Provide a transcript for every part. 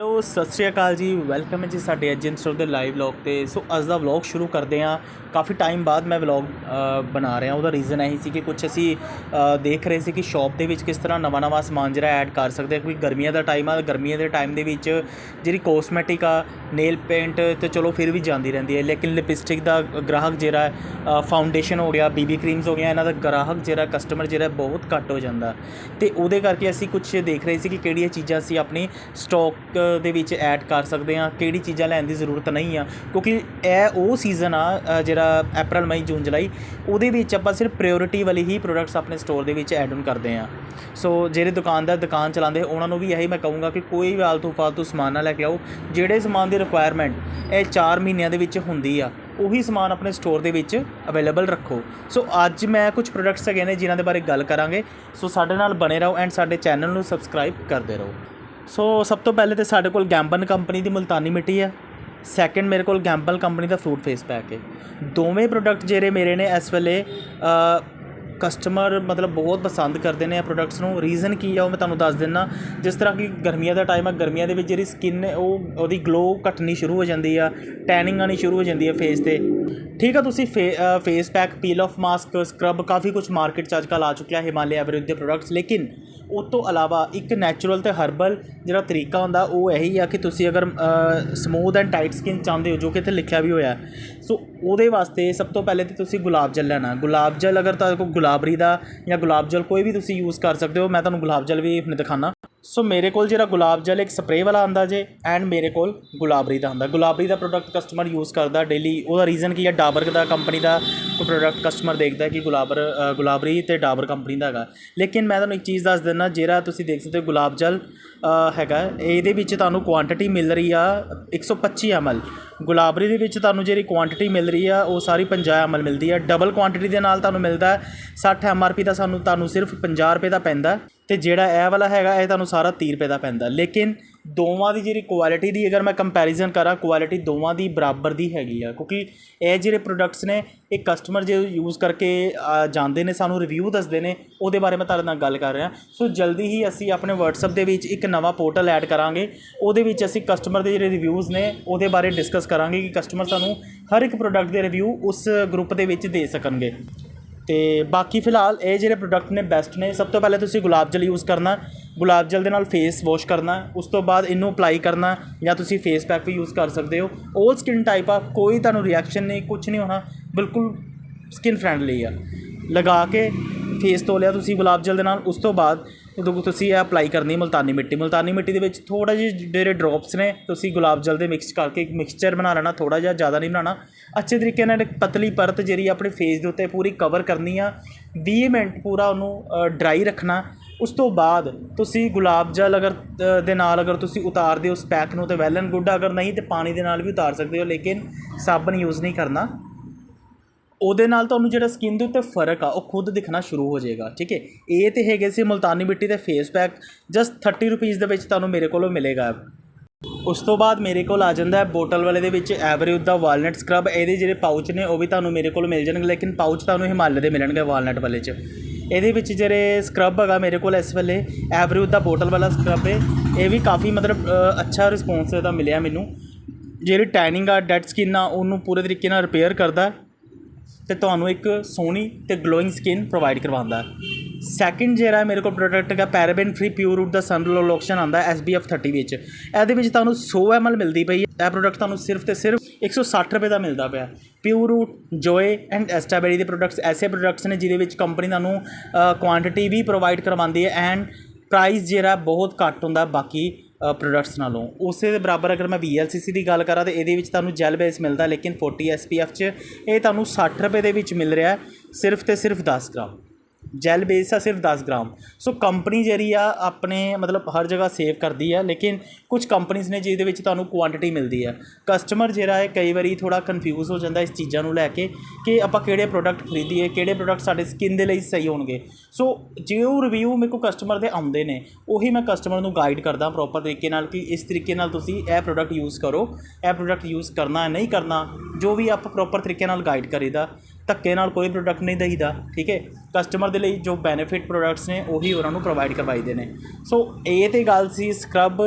Hello ਸਤਿ ਸ਼੍ਰੀ ਅਕਾਲ ਜੀ welcome ਹੈ ਜੀ ਸਾਡੇ ਅੱਜ ਸਟੋਰ ਦੇ ਲਾਈਵ ਵਲੌਗ ਤੇ। ਸੋ ਅੱਜ ਦਾ ਵਲੌਗ ਸ਼ੁਰੂ ਕਰਦੇ ਹਾਂ। ਕਾਫੀ ਟਾਈਮ ਬਾਅਦ ਮੈਂ ਵਲੌਗ ਬਣਾ ਰਿਹਾ। ਉਹਦਾ ਰੀਜ਼ਨ ਇਹੀ ਸੀ ਕਿ ਕੁਝ ਅਸੀਂ ਦੇਖ ਰਹੇ ਸੀ ਕਿ ਸ਼ਾਪ ਦੇ ਵਿੱਚ ਕਿਸ ਤਰ੍ਹਾਂ ਨਵਾਂ ਨਵਾਂ ਸਮਾਨ ਜਿਹੜਾ ਐਡ ਕਰ ਸਕਦੇ ਹਾਂ। ਕਿਉਂਕਿ ਗਰਮੀਆਂ ਦਾ ਟਾਈਮ ਆ, ਗਰਮੀਆਂ ਦੇ ਟਾਈਮ ਦੇ ਵਿੱਚ ਜਿਹੜੀ ਕੋਸਮੈਟਿਕ ਆ ਨੇਲ ਪੇਂਟ ਤੇ ਚਲੋ ਫਿਰ ਵੀ ਜਾਂਦੀ ਰਹਿੰਦੀ ਹੈ। ਲੇਕਿਨ ਲਿਪਸਟਿਕ ਦਾ ਗ੍ਰਾਹਕ ਜਿਹੜਾ ਹੈ ਫਾਊਂਡੇਸ਼ਨ ਹੋ ਗਿਆ ਬੀਬੀ ਕਰੀਮਸ ਹੋ ਗਿਆ ਇਹਨਾਂ ਦਾ ਗ੍ਰਾਹਕ ਜਿਹੜਾ ਕਸਟਮਰ ਜਿਹੜਾ ਬਹੁਤ ਘੱਟ ਹੋ ਜਾਂਦਾ। ਤੇ ਉਹਦੇ ਕਰਕੇ ਅਸੀਂ ਕੁਝ ਦੇਖ ਰਹੇ ਸੀ ਕਿ ਕਿਹੜੀਆਂ ਚੀਜ਼ਾਂ ਅਸੀਂ ਆਪਣੀ ਸਟਾਕ ਦੇ ਵਿੱਚ ਐਡ ਕਰ ਸਕਦੇ ਹਾਂ, ਕਿਹੜੀ ਚੀਜ਼ਾਂ ਲੈਣ ਦੀ ਜ਼ਰੂਰਤ ਨਹੀਂ ਆ, ਕਿਉਂਕਿ ਇਹ ਉਹ ਸੀਜ਼ਨ ਆ ਜਿਹੜਾ ਅਪ੍ਰੈਲ ਮਈ ਜੂਨ ਜੁਲਾਈ ਉਹਦੇ ਵਿੱਚ ਆਪਾਂ ਸਿਰਫ ਪ੍ਰਾਇੋਰਟੀ ਵਾਲੀ ਹੀ ਪ੍ਰੋਡਕਟਸ ਆਪਣੇ ਸਟੋਰ ਦੇ ਵਿੱਚ ਐਡ ਆਨ ਕਰਦੇ ਹਾਂ। ਸੋ ਜਿਹੜੇ ਦੁਕਾਨਦਾਰ ਦੁਕਾਨ ਚਲਾਉਂਦੇ, ਉਹਨਾਂ ਨੂੰ ਵੀ ਇਹੀ ਮੈਂ ਕਹੂੰਗਾ ਕਿ ਕੋਈ ਵੀ ਆਲਤੂ ਫਾਲਤੂ ਸਮਾਨ ਨਾ ਲੈ ਕੇ ਆਓ, ਜਿਹੜੇ ਸਮਾਨ ਦੀ ਰਿਕੁਆਇਰਮੈਂਟ ਇਹ 4 ਮਹੀਨਿਆਂ ਦੇ ਵਿੱਚ ਹੁੰਦੀ ਆ, ਉਹੀ ਸਮਾਨ ਆਪਣੇ ਸਟੋਰ ਦੇ ਵਿੱਚ ਅਵੇਲੇਬਲ ਰੱਖੋ। ਸੋ ਅੱਜ ਮੈਂ ਕੁਝ ਪ੍ਰੋਡਕਟਸ ਹੈਗੇ ਨੇ, ਜਿਨ੍ਹਾਂ ਦੇ ਬਾਰੇ ਗੱਲ ਕਰਾਂਗੇ। ਸੋ ਸਾਡੇ ਨਾਲ ਬਣੇ ਰਹੋ ਐਂਡ ਸਾਡੇ ਚੈਨਲ ਨੂੰ ਸਬਸਕ੍ਰਾਈਬ ਕਰਦੇ ਰਹੋ। ਸੋ ਸਭ ਤੋਂ ਪਹਿਲੇ ਤੇ ਸਾਡੇ ਕੋਲ ਗੈਂਬਨ ਕੰਪਨੀ ਦੀ ਮੁਲਤਾਨੀ ਮਿੱਟੀ ਹੈ। ਸੈਕੰਡ ਮੇਰੇ ਕੋਲ ਗੈਂਬਲ ਕੰਪਨੀ ਦਾ ਫਰੂਟ ਫੇਸ ਪੈਕ ਹੈ। ਦੋਵੇਂ ਪ੍ਰੋਡਕਟ ਜਿਹੜੇ ਮੇਰੇ ਨੇ ਇਸ ਵੇਲੇ ਕਸਟਮਰ ਮਤਲਬ ਬਹੁਤ ਪਸੰਦ ਕਰਦੇ ਨੇ ਇਹ ਪ੍ਰੋਡਕਟਸ ਨੂੰ। ਰੀਜ਼ਨ ਕੀ ਆ ਉਹ ਮੈਂ ਤੁਹਾਨੂੰ ਦੱਸ ਦਿੰਦਾ ਜਿਸ ਤਰ੍ਹਾਂ ਕਿ ਗਰਮੀਆਂ ਦਾ ਟਾਈਮ ਆ, ਗਰਮੀਆਂ ਦੇ ਵਿੱਚ ਜਿਹੜੀ ਸਕਿਨ ਹੈ, ਉਹ, ਉਹਦੀ ਗਲੋ ਘਟਣੀ ਸ਼ੁਰੂ ਹੋ ਜਾਂਦੀ ਆ ਟੈਨਿੰਗ ਆਣੀ ਸ਼ੁਰੂ ਹੋ ਜਾਂਦੀ ਹੈ ਫੇਸ ਤੇ। ਠੀਕ ਆ, ਤੁਸੀਂ face pack peel off mask scrub ਕਾਫੀ ਕੁਝ ਮਾਰਕੀਟ 'ਚ ਅੱਜਕੱਲ ਆ ਚੁੱਕਿਆ ਹਿਮਾਲਿਆ ਐਵਰੇਜ ਦੇ ਪ੍ਰੋਡਕਟਸ ਲੇਕਿਨ ਉਹ ਤੋਂ ਇਲਾਵਾ ਇੱਕ ਨੈਚੁਰਲ ਤੇ ਹਰਬਲ ਜਿਹੜਾ ਤਰੀਕਾ ਹੁੰਦਾ, ਉਹ ਇਹੀ ਆ ਕਿ ਤੁਸੀਂ ਅਗਰ ਸਮੂਥ ਐਂਡ ਟਾਈਟ ਸਕਿਨ ਚਾਹੁੰਦੇ ਹੋ, ਜੋ ਕਿ ਇੱਥੇ ਲਿਖਿਆ ਵੀ ਹੋਇਆ। ਸੋ ਉਹਦੇ ਵਾਸਤੇ ਸਭ ਤੋਂ ਪਹਿਲੇ ਤੇ ਤੁਸੀਂ ਗੁਲਾਬ ਜਲ ਲੈਣਾ। ਗੁਲਾਬ ਜਲ ਅਗਰ ਤੁਹਾਡੇ ਕੋਲ ਗੁਲਾਬਰੀ ਦਾ ਜਾਂ ਗੁਲਾਬ ਜਲ ਕੋਈ ਵੀ ਤੁਸੀਂ ਯੂਜ਼ ਕਰ ਸਕਦੇ ਹੋ, ਮੈਂ ਤੁਹਾਨੂੰ ਗੁਲਾਬ ਜਲ ਵੀ ਹੁਣੇ ਦਿਖਾਣਾ ਸੋ ਮੇਰੇ ਕੋਲ ਜਿਹੜਾ ਗੁਲਾਬ ਜਲ ਇੱਕ ਸਪਰੇਅ ਵਾਲਾ ਆਂਦਾ ਜੇ ਐਂਡ ਮੇਰੇ ਕੋਲ ਗੁਲਾਬਰੀ ਦਾ ਆਂਦਾ। ਗੁਲਾਬਰੀ ਦਾ ਪ੍ਰੋਡਕਟ ਕਸਟਮਰ ਯੂਜ਼ ਕਰਦਾ ਡੇਲੀ ਉਹਦਾ ਰੀਜ਼ਨ ਕੀ ਹੈ? ਡਾਬਰ ਦਾ ਕੰਪਨੀ ਦਾ ਕੋਈ ਪ੍ਰੋਡਕਟ ਕਸਟਮਰ ਦੇਖਦਾ ਕਿ ਗੁਲਾਬਰ ਗੁਲਾਬਰੀ ਤੇ ਡਾਬਰ ਕੰਪਨੀ ਦਾ ਹੈਗਾ। ਲੇਕਿਨ ਮੈਂ ਤੁਹਾਨੂੰ ਇੱਕ ਚੀਜ਼ ਦੱਸ ਦਿੰਦਾ, ਜਿਹੜਾ ਤੁਸੀਂ ਦੇਖ ਸਕਦੇ ਹੋ ਗੁਲਾਬ ਜਲ ਹੈਗਾ। ਇਹਦੇ ਵਿੱਚ ਤੁਹਾਨੂੰ ਕੁਆਂਟੀਟੀ ਮਿਲ ਰਹੀ ਆ 125 ml ਗੁਲਾਬਰੀ ਦੇ ਵਿੱਚ ਤੁਹਾਨੂੰ ਜਿਹੜੀ ਕੁਆਂਟੀਟੀ ਮਿਲ ਰਹੀ ਆ, ਉਹ ਸਾਰੀ 50 ml ਮਿਲਦੀ ਆ। ਡਬਲ ਕੁਆਂਟੀਟੀ ਦੇ ਨਾਲ ਤੁਹਾਨੂੰ ਮਿਲਦਾ। ਹੈ 60 mrp ਦਾ ਸਾਨੂੰ, ਤੁਹਾਨੂੰ ਸਿਰਫ 50 ਰੁਪਏ ਦਾ ਪੈਂਦਾ। ਤੇ ਜਿਹੜਾ ਇਹ ਵਾਲਾ ਹੈਗਾ, ਇਹ ਤੁਹਾਨੂੰ ਸਾਰਾ 30 ਰੁਪਏ ਦਾ ਪੈਂਦਾ। ਲੇਕਿਨ ਦੋਵਾਂ ਦੀ ਜਿਹੜੀ ਕੁਆਲਿਟੀ ਦੀ ਅਗਰ ਮੈਂ ਕੰਪੈਰੀਜ਼ਨ ਕਰਾਂ ਕੁਆਲਿਟੀ ਦੋਵਾਂ ਦੀ ਬਰਾਬਰ ਦੀ ਹੈਗੀ ਆ। ਕਿਉਂਕਿ ਇਹ ਜਿਹੜੇ ਪ੍ਰੋਡਕਟਸ ਨੇ, ਇਹ ਕਸਟਮਰ ਜੇ ਯੂਜ਼ ਕਰਕੇ ਜਾਂਦੇ ਨੇ, ਸਾਨੂੰ ਰਿਵਿਊ ਦੱਸਦੇ ਨੇ, ਉਹਦੇ ਬਾਰੇ ਮੈਂ ਤੁਹਾਡੇ ਨਾਲ ਗੱਲ ਕਰ ਰਿਹਾ। ਸੋ ਜਲਦੀ ਹੀ ਅਸੀਂ ਆਪਣੇ WhatsApp ਦੇ ਵਿੱਚ ਇੱਕ ਨਵਾਂ ਪੋਰਟਲ ਐਡ ਕਰਾਂਗੇ। ਉਹਦੇ ਵਿੱਚ ਅਸੀਂ ਕਸਟਮਰ ਦੇ ਜਿਹੜੇ ਰਿਵਿਊਜ਼ ਨੇ, ਉਹਦੇ ਬਾਰੇ ਡਿਸਕਸ ਕਰਾਂਗੇ ਕਿ ਕਸਟਮਰ ਸਾਨੂੰ ਹਰ ਇੱਕ ਪ੍ਰੋਡਕਟ ਦੇ ਰਿਵਿਊ ਉਸ ਗਰੁੱਪ ਦੇ ਵਿੱਚ ਦੇ ਸਕਣਗੇ। ਤੇ ਬਾਕੀ ਫਿਲਹਾਲ ਇਹ ਜਿਹੜੇ ਪ੍ਰੋਡਕਟ ਨੇ ਬੈਸਟ ਨੇ, ਸਭ ਤੋਂ ਪਹਿਲੇ ਤੁਸੀਂ ਗੁਲਾਬ ਜਲ ਯੂਜ਼ ਕਰਨਾ, ਗੁਲਾਬ ਜਲ ਦੇ ਨਾਲ ਫੇਸ ਵਾਸ਼ ਕਰਨਾ, ਉਸ ਤੋਂ ਬਾਅਦ ਇਹਨੂੰ ਅਪਲਾਈ ਕਰਨਾ ਜਾਂ ਤੁਸੀਂ ਫੇਸ ਪੈਕ ਵੀ ਯੂਜ਼ ਕਰ ਸਕਦੇ ਹੋ। ਉਹ ਸਕਿਨ ਟਾਈਪ ਆ, ਕੋਈ ਤੁਹਾਨੂੰ ਰਿਐਕਸ਼ਨ ਨਹੀਂ ਕੁਝ ਨਹੀਂ ਹੋਣਾ, ਬਿਲਕੁਲ ਸਕਿਨ ਫ੍ਰੈਂਡਲੀ ਆ। ਲਗਾ ਕੇ ਫੇਸ ਧੋ ਲਿਆ ਤੁਸੀਂ ਗੁਲਾਬ ਜਲ ਦੇ ਨਾਲ, ਉਸ ਤੋਂ ਬਾਅਦ ਉਦੋਂ ਤੁਸੀਂ ਇਹ ਅਪਲਾਈ ਕਰਨੀ ਮੁਲਤਾਨੀ ਮਿੱਟੀ। ਮੁਲਤਾਨੀ ਮਿੱਟੀ ਦੇ ਵਿੱਚ ਥੋੜ੍ਹਾ ਜਿਹੇ ਜਿਹੜੇ ਡ੍ਰੌਪਸ ਨੇ, ਤੁਸੀਂ ਗੁਲਾਬ ਜਲ ਦੇ ਮਿਕਸ ਕਰਕੇ ਇੱਕ ਮਿਕਸਚਰ ਬਣਾ ਲੈਣਾ, ਥੋੜ੍ਹਾ ਜਿਹਾ ਜ਼ਿਆਦਾ ਨਹੀਂ ਬਣਾਉਣਾ। ਅੱਛੇ ਤਰੀਕੇ ਨਾਲ ਇੱਕ ਪਤਲੀ ਪਰਤ ਜਿਹੜੀ ਆਪਣੇ ਫੇਸ ਦੇ ਉੱਤੇ ਪੂਰੀ ਕਵਰ ਕਰਨੀ ਆ। 20 ਮਿੰਟ ਪੂਰਾ ਉਹਨੂੰ ਡਰਾਈ ਰੱਖਣਾ। ਉਸ ਤੋਂ ਬਾਅਦ ਤੁਸੀਂ ਗੁਲਾਬ ਜਲ ਅਗਰ ਦੇ ਨਾਲ ਅਗਰ ਤੁਸੀਂ ਉਤਾਰਦੇ ਹੋ ਉਸ ਪੈਕ ਨੂੰ ਤੇ ਵੈਲ ਐਂਡ ਗੁੱਡ ਅਗਰ ਨਹੀਂ ਤੇ ਪਾਣੀ ਦੇ ਨਾਲ ਵੀ ਉਤਾਰ ਸਕਦੇ ਹੋ, ਲੇਕਿਨ ਸਾਬਣ ਯੂਜ਼ ਨਹੀਂ ਕਰਨਾ। ਉਹਦੇ ਨਾਲ ਤੁਹਾਨੂੰ ਜਿਹੜਾ ਸਕਿਨ ਦੇ ਉੱਤੇ ਫ਼ਰਕ ਆ, ਉਹ ਖੁਦ ਦਿਖਣਾ ਸ਼ੁਰੂ ਹੋ ਜਾਏਗਾ, ਠੀਕ ਹੈ? ਇਹ ਤੇ ਹੈਗੇ ਸੀ ਮੁਲਤਾਨੀ ਮਿੱਟੀ ਦੇ ਫੇਸ ਪੈਕ ਜਸਟ 30 ਰੁਪੀਸ ਦੇ ਵਿੱਚ ਤੁਹਾਨੂੰ ਮੇਰੇ ਕੋਲੋਂ ਮਿਲੇਗਾ। ਉਸ ਤੋਂ ਬਾਅਦ ਮੇਰੇ ਕੋਲ ਆ ਜਾਂਦਾ ਹੈ ਬੋਟਲ ਵਾਲੇ ਦੇ ਵਿੱਚ ਐਵਰੇਜ ਦਾ ਵਾਲਨਟ ਸਕਰਬ ਇਹਦੇ ਜਿਹੜੇ ਪਾਊਚ ਨੇ, ਉਹ ਵੀ ਤੁਹਾਨੂੰ ਮੇਰੇ ਕੋਲ ਮਿਲ ਜਾਣਗੇ, ਲੇਕਿਨ ਪਾਊਚ ਤੁਹਾਨੂੰ ਹਿਮਾਲय ਦੇ ਮਿਲਣਗੇ ਵਾਲਨਟ ਵਾਲੇ 'ਚ। ਇਹਦੇ ਵਿੱਚ ਜਿਹੜੇ ਸਕਰਬ ਹੈਗਾ ਮੇਰੇ ਕੋਲ ਇਸ ਵੇਲੇ ਐਵਰੇਜ ਦਾ ਬੋਟਲ ਵਾਲਾ ਸਕਰਬ ਹੈ ਇਹ ਵੀ ਕਾਫੀ ਮਤਲਬ ਅੱਛਾ ਰਿਸਪੌਂਸ ਇਹਦਾ ਮਿਲਿਆ ਮੈਨੂੰ। ਜਿਹੜੀ ਟੈਨਿੰਗ ਆ ਡੈਡ ਸਕਿਨ ਆ, ਉਹਨੂੰ ਪੂਰੇ ਤਰੀਕੇ ਨਾਲ ਰਿਪੇਅਰ ਕਰਦਾ ਹੈ। ਤੇ ਤੁਹਾਨੂੰ ਇੱਕ ਸੋਹਣੀ ਤੇ ਗਲੋਇੰਗ ਸਕਿਨ ਪ੍ਰੋਵਾਈਡ ਕਰਵਾਉਂਦਾ ਸੈਕਿੰਡ ਜਿਹੜਾ ਮੇਰੇ ਕੋਲ ਪ੍ਰੋਡਕਟ ਹੈਗਾ ਪੈਰਾਬੈਨ ਫ੍ਰੀ ਪਿਓਰ ਰੂਟ ਦਾ ਸਨ ਲੋਸ਼ਨ ਆਉਂਦਾ SPF 30 ਵਿੱਚ। ਇਹਦੇ ਵਿੱਚ ਤੁਹਾਨੂੰ 100 ml ਮਿਲਦੀ ਪਈ ਹੈ। ਇਹ ਪ੍ਰੋਡਕਟ ਤੁਹਾਨੂੰ ਸਿਰਫ ਤੇ ਸਿਰਫ 160 ਰੁਪਏ ਦਾ ਮਿਲਦਾ ਪਿਆ pure root joy and strawberry ਦੇ ਪ੍ਰੋਡਕਟਸ ਐਸੇ ਪ੍ਰੋਡਕਟਸ ਨੇ ਜਿਹਦੇ ਵਿੱਚ ਕੰਪਨੀ ਤੁਹਾਨੂੰ ਕੁਆਂਟੀਟੀ ਵੀ ਪ੍ਰੋਵਾਈਡ ਕਰਵਾਉਂਦੀ ਹੈ ਐਂਡ ਪ੍ਰਾਈਸ ਜਿਹੜਾ ਬਹੁਤ ਘੱਟ ਹੁੰਦਾ ਬਾਕੀ ਪ੍ਰੋਡਕਟਸ ਨਾਲੋਂ। ਉਸੇ ਦੇ ਬਰਾਬਰ ਅਗਰ ਮੈਂ VLCC ਦੀ ਗੱਲ ਕਰਾਂ ਤਾਂ ਇਹਦੇ ਵਿੱਚ ਤੁਹਾਨੂੰ ਜੈਲ ਬੇਸ ਮਿਲਦਾ, ਲੇਕਿਨ 40 SPF 'ਚ ਇਹ ਤੁਹਾਨੂੰ 60 ਰੁਪਏ ਦੇ ਵਿੱਚ ਮਿਲ ਰਿਹਾ ਸਿਰਫ ਤੇ ਸਿਰਫ 10 ਗ੍ਰਾਮ। ਜੈੱਲ ਬੇਸ ਆ ਸਿਰਫ 10 ਗ੍ਰਾਮ। ਸੋ ਕੰਪਨੀ ਜਿਹੜੀ ਆ ਆਪਣੇ ਮਤਲਬ ਹਰ ਜਗ੍ਹਾ ਸੇਵ ਕਰਦੀ ਆ, ਲੇਕਿਨ ਕੁਝ ਕੰਪਨੀਆਂ ਨੇ ਜਿਹਦੇ ਵਿੱਚ ਤੁਹਾਨੂੰ ਕੁਆਂਟੀਟੀ ਮਿਲਦੀ ਆ। ਕਸਟਮਰ ਜਿਹੜਾ ਹੈ ਕਈ ਵਾਰੀ ਥੋੜਾ ਕਨਫਿਊਜ਼ ਹੋ ਜਾਂਦਾ ਇਸ ਚੀਜ਼ਾਂ ਨੂੰ ਲੈ ਕੇ ਕਿ ਆਪਾਂ ਕਿਹੜੇ ਪ੍ਰੋਡਕਟ ਖਰੀਦੀਏ, ਕਿਹੜੇ ਪ੍ਰੋਡਕਟ ਸਾਡੇ ਸਕਿਨ ਦੇ ਲਈ ਸਹੀ ਹੋਣਗੇ। ਸੋ ਜੇ ਉਹ ਰਿਵਿਊ ਮੇਰੇ ਕੋਲ ਕਸਟਮਰ ਦੇ ਆਉਂਦੇ ਨੇ, ਉਹੀ ਮੈਂ ਕਸਟਮਰ ਨੂੰ ਗਾਈਡ ਕਰਦਾ ਪ੍ਰੋਪਰ ਤਰੀਕੇ ਨਾਲ ਕਿ ਇਸ ਤਰੀਕੇ ਨਾਲ ਤੁਸੀਂ ਇਹ ਪ੍ਰੋਡਕਟ ਯੂਜ਼ ਕਰੋ, ਇਹ ਪ੍ਰੋਡਕਟ ਯੂਜ਼ ਕਰਨਾ ਹੈ, ਨਹੀਂ ਕਰਨਾ, ਜੋ ਵੀ ਆਪਾਂ ਪ੍ਰੋਪਰ ਤਰੀਕੇ ਨਾਲ ਗਾਈਡ ਕਰੀਦਾ। ਧੱਕੇ ਨਾਲ ਕੋਈ ਪ੍ਰੋਡਕਟ ਨਹੀਂ ਦਈਦਾ, ਠੀਕ ਹੈ? ਕਸਟਮਰ ਦੇ ਲਈ ਜੋ ਬੈਨੀਫਿਟ ਪ੍ਰੋਡਕਟਸ ਨੇ, ਉਹੀ ਉਹਨਾਂ ਨੂੰ ਪ੍ਰੋਵਾਈਡ ਕਰਵਾਈਦੇ ਨੇ। ਸੋ ਇਹ ਤੇ ਗੱਲ ਸੀ ਸਕਰਬ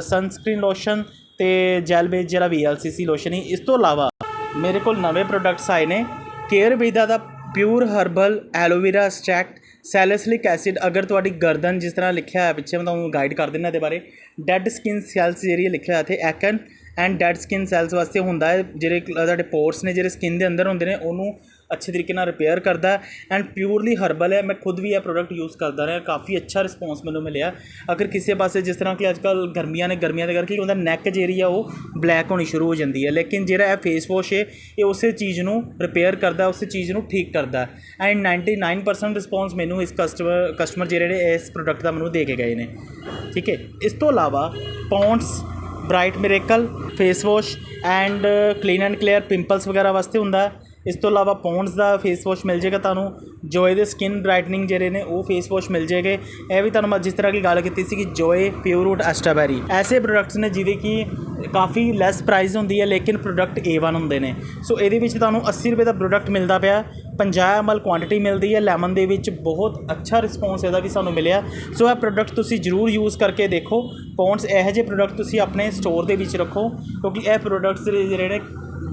ਸਨਸਕ੍ਰੀਨ ਲੋਸ਼ਨ ਤੇ ਜੈਲ ਬੇਸ ਜਿਹੜਾ VLCC ਲੋਸ਼ਨ ਹੀ। ਇਸ ਤੋਂ ਇਲਾਵਾ ਮੇਰੇ ਕੋਲ ਨਵੇਂ ਪ੍ਰੋਡਕਟਸ ਆਏ ਨੇ। ਕੇਅਰ ਵੀਦਾ ਦਾ pure herbal aloe vera extract salicylic acid, ਅਗਰ ਤੁਹਾਡੀ ਗਰਦਨ ਜਿਸ ਤਰ੍ਹਾਂ ਲਿਖਿਆ ਹੈ ਪਿੱਛੇ, ਮੈਂ ਤੁਹਾਨੂੰ ਗਾਈਡ ਕਰ ਦਿੰਦਾ ਇਹਦੇ ਬਾਰੇ ਡੈਡ ਸਕਿਨ ਸੈਲਸ ਜਿਹੜੀ ਲਿਖਿਆ ਹੈ ਇੱਥੇ acne and dead skin cells ਵਾਸਤੇ ਹੁੰਦਾ ਹੈ, ਜਿਹੜੇ ਤੁਹਾਡੇ ਪੋਰਸ ਨੇ, ਜਿਹੜੇ ਸਕਿਨ ਦੇ ਅੰਦਰ ਹੁੰਦੇ ਨੇ, ਉਹਨੂੰ ਅੱਛੇ ਤਰੀਕੇ ਨਾਲ ਰਿਪੇਅਰ ਕਰਦਾ ਐਂਡ ਪਿਓਰਲੀ ਹਰਬਲ ਹੈ। ਮੈਂ ਖੁਦ ਵੀ ਇਹ ਪ੍ਰੋਡਕਟ ਯੂਜ਼ ਕਰਦਾ ਰਿਹਾ। ਕਾਫੀ ਅੱਛਾ ਰਿਸਪੌਂਸ ਮੈਨੂੰ ਮਿਲਿਆ। ਅਗਰ ਕਿਸੇ ਪਾਸੇ ਜਿਸ ਤਰ੍ਹਾਂ ਕਿ ਅੱਜ ਕੱਲ ਗਰਮੀਆਂ ਨੇ, ਗਰਮੀਆਂ ਦੇ ਕਰਕੇ ਉਹਦਾ ਨੈਕ ਜਿਹੜੀ ਆ ਉਹ ਬਲੈਕ ਹੋਣੀ ਸ਼ੁਰੂ ਹੋ ਜਾਂਦੀ ਹੈ। ਲੇਕਿਨ ਜਿਹੜਾ ਇਹ ਫੇਸ ਵਾਸ਼ ਹੈ, ਇਹ ਉਸੇ ਚੀਜ਼ ਨੂੰ ਰਿਪੇਅਰ ਕਰਦਾ, ਉਸੇ ਚੀਜ਼ ਨੂੰ ਠੀਕ ਕਰਦਾ ਐਂਡ 99% ਰਿਸਪੌਂਸ ਮੈਨੂੰ ਇਸ ਕਸਟਮਰ ਕਸਟਮਰ ਜਿਹੜੇ ਨੇ, ਇਸ ਪ੍ਰੋਡਕਟ ਦਾ ਮੈਨੂੰ ਦੇ ਕੇ ਗਏ ਨੇ। ਠੀਕ ਹੈ? ਇਸ ਤੋਂ ਇਲਾਵਾ Pond's bright miracle face wash and clean and clear pimples ਵਗੈਰਾ ਵਾਸਤੇ ਹੁੰਦਾ ਇਸ ਤੋਂ ਇਲਾਵਾ ਪੌਂਡਸ ਦਾ ਫੇਸ ਵਾਸ਼ ਮਿਲ ਜਾਏਗਾ ਤੁਹਾਨੂੰ। ਜੋਏ ਦੇ ਸਕਿਨ ਬ੍ਰਾਈਟਨਿੰਗ ਜਿਹੜੇ ਨੇ, ਉਹ ਫੇਸ ਵਾਸ਼ ਮਿਲ ਜਾਏਗੇ। ਇਹ ਵੀ ਤੁਹਾਨੂੰ ਮੈਂ ਜਿਸ ਤਰ੍ਹਾਂ ਕੀ ਗੱਲ ਕੀਤੀ ਸੀ ਕਿ ਜੋਏ ਪਿਓਰ ਰੂਟ ਐਸਟਾਬੈਰੀ ਐਸੇ ਪ੍ਰੋਡਕਟਸ ਨੇ ਜਿਹਦੇ ਕਿ ਕਾਫੀ ਲੈਸ ਪ੍ਰਾਈਸ ਹੁੰਦੀ ਹੈ, ਲੇਕਿਨ ਪ੍ਰੋਡਕਟ A1 ਹੁੰਦੇ ਨੇ। ਸੋ ਇਹਦੇ ਵਿੱਚ ਤੁਹਾਨੂੰ 80 ਰੁਪਏ ਦਾ ਪ੍ਰੋਡਕਟ ਮਿਲਦਾ ਪਿਆ। 50 ml ਕੁਆਂਟੀਟੀ ਮਿਲਦੀ ਹੈ। ਲੈਮਨ ਦੇ ਵਿੱਚ ਬਹੁਤ ਅੱਛਾ ਰਿਸਪੌਂਸ ਇਹਦਾ ਵੀ ਸਾਨੂੰ ਮਿਲਿਆ। ਸੋ ਇਹ ਪ੍ਰੋਡਕਟ ਤੁਸੀਂ ਜ਼ਰੂਰ ਯੂਜ਼ ਕਰਕੇ ਦੇਖੋ। ਪੌਂਡਸ ਇਹੋ ਜਿਹੇ ਪ੍ਰੋਡਕਟ ਤੁਸੀਂ ਆਪਣੇ ਸਟੋਰ ਦੇ ਵਿੱਚ ਰੱਖੋ। ਕਿਉਂਕਿ ਇਹ ਪ੍ਰੋਡਕਟਸ ਜਿਹੜੇ ਨੇ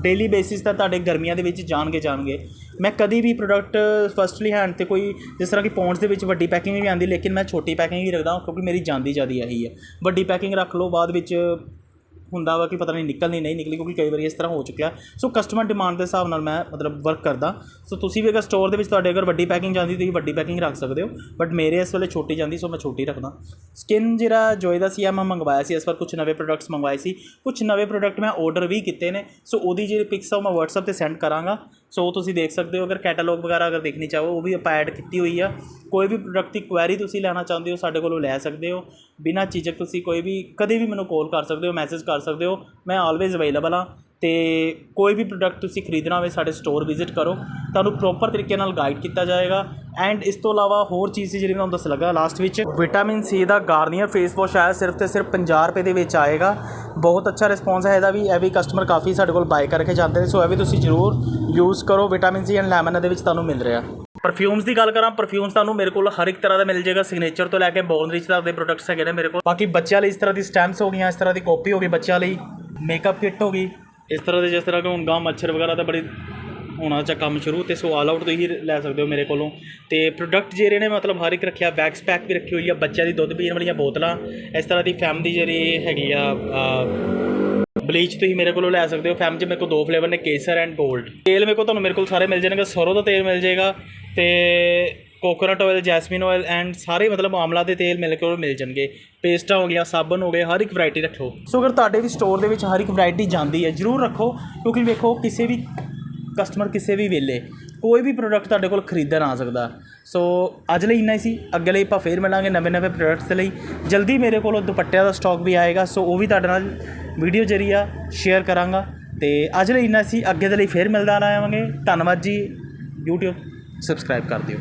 ਡੇਲੀ ਬੇਸਿਸ ਤਾਂ ਤੁਹਾਡੇ ਗਰਮੀਆਂ ਦੇ ਵਿੱਚ ਜਾਣਗੇ ਜਾਣਗੇ। ਮੈਂ ਕਦੀ ਵੀ ਪ੍ਰੋਡਕਟ ਫਸਟਲੀ ਹੈਂਡ ਤੇ ਕੋਈ ਜਿਸ ਤਰ੍ਹਾਂ ਕਿ ਪੌਂਡਸ ਦੇ ਵਿੱਚ ਵੱਡੀ ਪੈਕਿੰਗ ਵੀ ਆਉਂਦੀ, ਲੇਕਿਨ ਮੈਂ ਛੋਟੀ ਪੈਕਿੰਗ ਹੀ ਰੱਖਦਾ ਕਿਉਂਕਿ ਮੇਰੀ ਜਾਂਦੀ ਜਿਆਦੀ ਇਹੀ ਹੈ। ਵੱਡੀ ਪੈਕਿੰਗ ਰੱਖ ਲਓ, ਬਾਅਦ ਵਿੱਚ ਹੁੰਦਾ ਵਾ ਕਿ ਪਤਾ ਨਹੀਂ ਨਿਕਲਣੀ, ਨਹੀਂ ਨਿਕਲੀ, ਕਿਉਂਕਿ ਕਈ ਵਾਰੀ ਇਸ ਤਰ੍ਹਾਂ ਹੋ ਚੁੱਕਿਆ। ਸੋ ਕਸਟਮਰ ਡਿਮਾਂਡ ਦੇ ਹਿਸਾਬ ਨਾਲ ਮੈਂ ਮਤਲਬ ਵਰਕ ਕਰਦਾ। ਸੋ ਤੁਸੀਂ ਵੀ ਅਗਰ ਸਟੋਰ ਦੇ ਵਿੱਚ ਤੁਹਾਡੇ ਅਗਰ ਵੱਡੀ ਪੈਕਿੰਗ ਜਾਂਦੀ, ਤੁਸੀਂ ਵੱਡੀ ਪੈਕਿੰਗ ਰੱਖ ਸਕਦੇ ਹੋ। ਬਟ ਮੇਰੇ ਇਸ ਵੇਲੇ ਛੋਟੀ ਜਾਂਦੀ ਸੋ ਮੈਂ ਛੋਟੀ ਰੱਖਦਾ। ਸਕਿਨ ਜਿਹੜਾ ਜੋਏ ਦਾ ਸੀ ਆ ਮੈਂ ਮੰਗਵਾਇਆ ਸੀ। ਇਸ ਵਾਰ ਕੁਝ ਨਵੇਂ ਪ੍ਰੋਡਕਟਸ ਮੰਗਵਾਏ ਸੀ। ਕੁਝ ਨਵੇਂ ਪ੍ਰੋਡਕਟ ਮੈਂ ਆਰਡਰ ਵੀ ਕੀਤੇ ਨੇ। ਸੋ ਉਹਦੀ ਜਿਹੜੀ ਪਿਕਸ ਆ, ਉਹ ਮੈਂ WhatsApp ਤੇ ਸੈਂਡ ਕਰਾਂਗਾ। ਸੋ ਉਹ ਤੁਸੀਂ ਦੇਖ ਸਕਦੇ ਹੋ, ਅਗਰ ਕੈਟਾਲੌਗ ਵਗੈਰਾ ਅਗਰ ਦੇਖਣੀ ਚਾਹੋ, ਉਹ ਵੀ ਆਪਾਂ ਐਡ ਕੀਤੀ ਹੋਈ ਆ। ਕੋਈ ਵੀ ਪ੍ਰੋਡਕਟ ਦੀ ਕੁਐਰੀ ਤੁਸੀਂ ਲੈਣਾ ਚਾਹੁੰਦੇ ਹੋ, ਸਾਡੇ ਕੋਲੋਂ ਲੈ ਸਕਦੇ ਹੋ। ਬਿਨਾਂ ਝਿਜਕ ਤੁਸੀਂ ਕੋਈ ਵੀ, ਕਦੇ ਵੀ ਮੈਨੂੰ ਕਾਲ ਕਰ ਸਕਦੇ ਹੋ ਮੈਸੇਜ ਕਰ ਕਰ ਸਕਦੇ ਹੋ। ਮੈਂ ਆਲਵੇਜ਼ ਅਵੇਲੇਬਲ ਹਾਂ ਅਤੇ ਕੋਈ ਵੀ ਪ੍ਰੋਡਕਟ ਤੁਸੀਂ ਖਰੀਦਣਾ ਹੋਵੇ, ਸਾਡੇ ਸਟੋਰ ਵਿਜ਼ਿਟ ਕਰੋ। ਤੁਹਾਨੂੰ ਪ੍ਰੋਪਰ ਤਰੀਕੇ ਨਾਲ ਗਾਈਡ ਕੀਤਾ ਜਾਏਗਾ। ਐਂਡ ਇਸ ਤੋਂ ਇਲਾਵਾ ਹੋਰ ਚੀਜ਼ ਸੀ ਜਿਹੜੀ ਮੈਂ ਤੁਹਾਨੂੰ ਦੱਸ ਲੱਗਾ ਲਾਸਟ ਵਿੱਚ ਵਿਟਾਮਿਨ ਸੀ ਦਾ ਗਾਰਨੀਅਰ ਫੇਸ ਵਾਸ਼ ਆਇਆ, ਸਿਰਫ ਤੇ ਸਿਰਫ 50 ਰੁਪਏ ਦੇ ਵਿੱਚ ਆਏਗਾ। ਬਹੁਤ ਅੱਛਾ ਰਿਸਪੌਂਸ ਹੈ ਇਹਦਾ ਵੀ, ਇਹ ਵੀ ਕਸਟਮਰ ਕਾਫੀ ਸਾਡੇ ਕੋਲ ਬਾਏ ਕਰਕੇ ਜਾਂਦੇ ਨੇ। ਸੋ ਇਹ ਵੀ ਤੁਸੀਂ ਜ਼ਰੂਰ ਯੂਜ਼ ਕਰੋ। ਵਿਟਾਮਿਨ ਸੀ ਐਂਡ ਲੈਮਨ ਦੇ ਵਿੱਚ ਤੁਹਾਨੂੰ ਮਿਲ ਰਿਹਾ। ਪਰਫਿਊਮਸ ਦੀ ਗੱਲ ਕਰਾਂ ਪਰਫਿਊਮਸ ਤੁਹਾਨੂੰ ਮੇਰੇ ਕੋਲ ਹਰ ਇੱਕ ਤਰ੍ਹਾਂ ਦਾ ਮਿਲ ਜਾਏਗਾ ਸਿਗਨੇਚਰ ਤੋਂ ਲੈ ਕੇ ਬੋਰਨ ਰਿਚ ਤੱਕ ਦੇ ਪ੍ਰੋਡਕਟਸ ਹੈਗੇ ਨੇ ਮੇਰੇ ਕੋਲ। ਬਾਕੀ ਬੱਚਿਆਂ ਲਈ ਇਸ ਤਰ੍ਹਾਂ ਦੀ ਸਟੈਂਪਸ ਹੋ ਗਈਆਂ, ਇਸ ਤਰ੍ਹਾਂ ਦੀ ਕਾਪੀ ਹੋ ਗਈ ਬੱਚਿਆਂ ਲਈ ਮੇਕਅਪ ਕਿੱਟ ਹੋ ਗਈ। ਇਸ ਤਰ੍ਹਾਂ ਦੇ ਜਿਸ ਤਰ੍ਹਾਂ ਕਿ ਹੁਣ ਗਾਂ ਮੱਛਰ ਵਗੈਰਾ ਦਾ ਬੜੀ ਹੋਣਾ ਚਾ ਕੰਮ ਸ਼ੁਰੂ, ਤੇ ਸੋ ਆਲ ਆਊਟ ਤੁਸੀਂ ਲੈ ਸਕਦੇ ਹੋ ਮੇਰੇ ਕੋਲੋਂ। ਤੇ ਪ੍ਰੋਡਕਟ ਜਿਹੜੇ ਨੇ, ਮਤਲਬ ਹਰ ਇੱਕ ਰੱਖਿਆ ਬੈਕਸ ਪੈਕ ਵੀ ਰੱਖੀ ਹੋਈ ਆ, ਬੱਚਿਆਂ ਦੀ ਦੁੱਧ ਪੀਣ ਵਾਲੀਆਂ ਬੋਤਲਾਂ, ਇਸ ਤਰ੍ਹਾਂ ਦੀ ਫੈਮ ਦੀ ਜਿਹੜੀ ਹੈਗੀ ਆ ਬਲੀਚ ਤੁਸੀਂ ਮੇਰੇ ਕੋਲੋਂ ਲੈ ਸਕਦੇ ਹੋ। ਫੈਮ 'ਚ ਮੇਰੇ ਕੋਲ ਦੋ ਫਲੇਵਰ ਨੇ, ਕੇਸਰ ਐਂਡ ਗੋਲਡ ਤੇਲ ਮੇਰੇ ਕੋਲ ਤੁਹਾਨੂੰ ਮੇਰੇ ਕੋਲ ਸਾਰੇ ਮਿਲ ਜਾਣਗੇ, ਸਰੋਂ ਦਾ ਤੇਲ ਮਿਲ ਜਾਏਗਾ ਤੇ coconut oil jasmine oil and ਸਾਰੇ ਮਤਲਬ ਆਮਲਾ ਦੇ ਤੇਲ ਮੇਰੇ ਕੋਲ ਮਿਲ ਜਾਣਗੇ। ਪੇਸਟਾਂ ਹੋ ਗਈਆਂ, ਸਾਬਣ ਹੋ ਗਏ, ਹਰ ਇੱਕ ਵੈਰਾਈਟੀ ਰੱਖੋ। ਸੋ ਅਗਰ ਤੁਹਾਡੇ ਵੀ ਸਟੋਰ ਦੇ ਵਿੱਚ ਹਰ ਇੱਕ ਵੈਰਾਈਟੀ ਜਾਂਦੀ ਹੈ, ਜਰੂਰ ਰੱਖੋ, ਕਿਉਂਕਿ ਵੇਖੋ, ਕਿਸੇ ਵੀ ਕਸਟਮਰ ਕਿਸੇ ਵੀ ਵੇਲੇ ਕੋਈ ਵੀ ਪ੍ਰੋਡਕਟ ਤੁਹਾਡੇ ਕੋਲ ਖਰੀਦਣ ਆ ਸਕਦਾ। ਸੋ ਅੱਜ ਲਈ ਇੰਨਾ ਹੀ ਸੀ, ਅੱਗੇ ਲਈ ਆਪਾਂ ਫੇਰ ਮਿਲਾਂਗੇ ਨਵੇਂ ਨਵੇਂ ਪ੍ਰੋਡਕਟਸ ਦੇ ਲਈ। ਜਲਦੀ ਮੇਰੇ ਕੋਲ ਦੁਪੱਟਿਆਂ ਦਾ ਸਟਾਕ ਵੀ ਆਏਗਾ ਸੋ ਉਹ ਵੀ ਤੁਹਾਡੇ ਨਾਲ ਵੀਡੀਓ ਜਰੀਆ ਸ਼ੇਅਰ ਕਰਾਂਗਾ। ਤੇ ਅੱਜ ਲਈ ਇੰਨਾ ਸੀ, ਅੱਗੇ ਦੇ ਲਈ ਫੇਰ ਮਿਲਦਾ ਆਵਾਂਗੇ ਧੰਨਵਾਦ ਜੀ, YouTube ਸਬਸਕ੍ਰਾਈਬ ਕਰ ਦਿਓ।